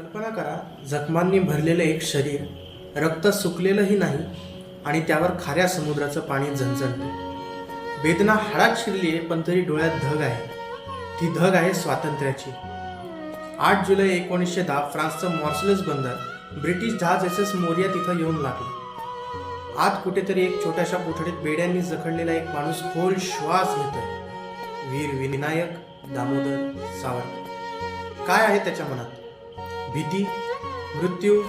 कल्पना करा जखमांनी भरलेलं एक शरीर रक्त सुकलेलंही नाही आणि त्यावर खाऱ्या समुद्राचं पाणी झणझणतं. वेदना हाडात शिरली आहे पण तरी डोळ्यात धग आहे. ती धग आहे स्वातंत्र्याची. आठ जुलै एकोणीसशे दहा फ्रान्सचं मॉर्सलेस बंदर ब्रिटिश जहाज एस एस मोरिया तिथं येऊन लागले. आत कुठेतरी एक छोट्याशा कोठडीत बेड्यांनी जखडलेला एक माणूस खोल श्वास घेतोय. वीर विनायक दामोदर सावरकर. काय आहे त्याच्या मनात? भीती मृत्यू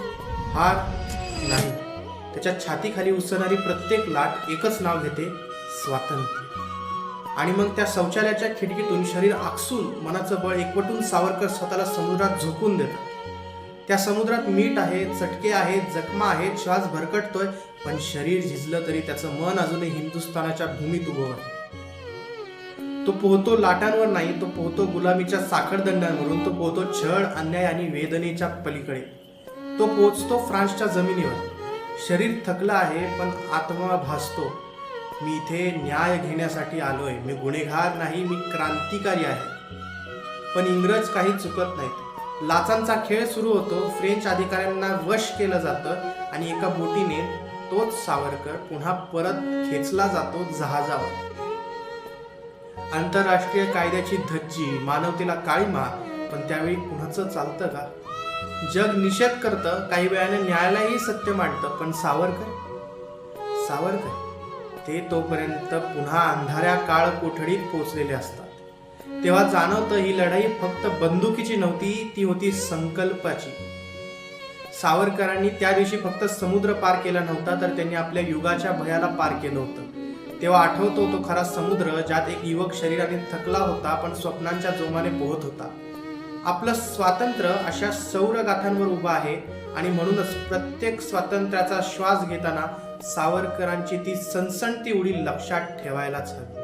हार नाही. त्याच्या छातीखाली उसळणारी प्रत्येक लाट एकच नाव घेते स्वातंत्र्य. आणि मग त्या शौचालयाच्या खिडकीतून शरीर आकसून मनाचं बळ एकवटून सावरकर स्वतःला समुद्रात झोकून देतात. त्या समुद्रात मीठ आहे चटके आहेत जखमा आहेत श्वास भरकटतोय पण शरीर झिजलं तरी त्याचं मन अजूनही हिंदुस्थानाच्या भूमीत उभं आहे. तो पोहतो लाटांवर नाही तो पोहतो गुलामीच्या साखरदंडांवरून तो पोहतो छळ अन्याय आणि वेदनेच्या पलीकडे. तो पोचतो फ्रान्सच्या जमिनीवर. शरीर थकलं आहे पण आत्मा भासतो. मी इथे न्याय घेण्यासाठी आलोय. मी गुन्हेगार नाही मी क्रांतिकारी आहे. पण इंग्रज काही चुकत नाहीत. लाचांचा खेळ सुरू होतो. फ्रेंच अधिकाऱ्यांना वश केलं जातं आणि एका बोटीने तोच सावरकर पुन्हा परत खेचला जातो जहाजावर. आंतरराष्ट्रीय कायद्याची धज्जी मानवतेला काळीमा पण त्यावेळी कुणाचं चालतं का? जग निषेध करतं काही वेळाने न्यायालयही सत्य मांडतं पण सावरकर? सावरकर? ते तोपर्यंत पुन्हा अंधाऱ्या काळ कोठडीत पोचलेले असतात. तेव्हा जाणवतं ही लढाई फक्त बंदुकीची नव्हती ती होती संकल्पाची. सावरकरांनी त्या दिवशी फक्त समुद्र पार केला नव्हता तर त्यांनी आपल्या युगाच्या भयाला पार केलं होतं. तेव्हा आठवतो तो खरा समुद्र ज्यात एक युवक शरीराने थकला होता पण स्वप्नांच्या जोमाने पोहत होता. आपलं स्वातंत्र्य अशा सौर गाथांवर उभं आहे आणि म्हणूनच प्रत्येक स्वातंत्र्याचा श्वास घेताना सावरकरांची ती सनसणती उडी लक्षात ठेवायलाच हवी.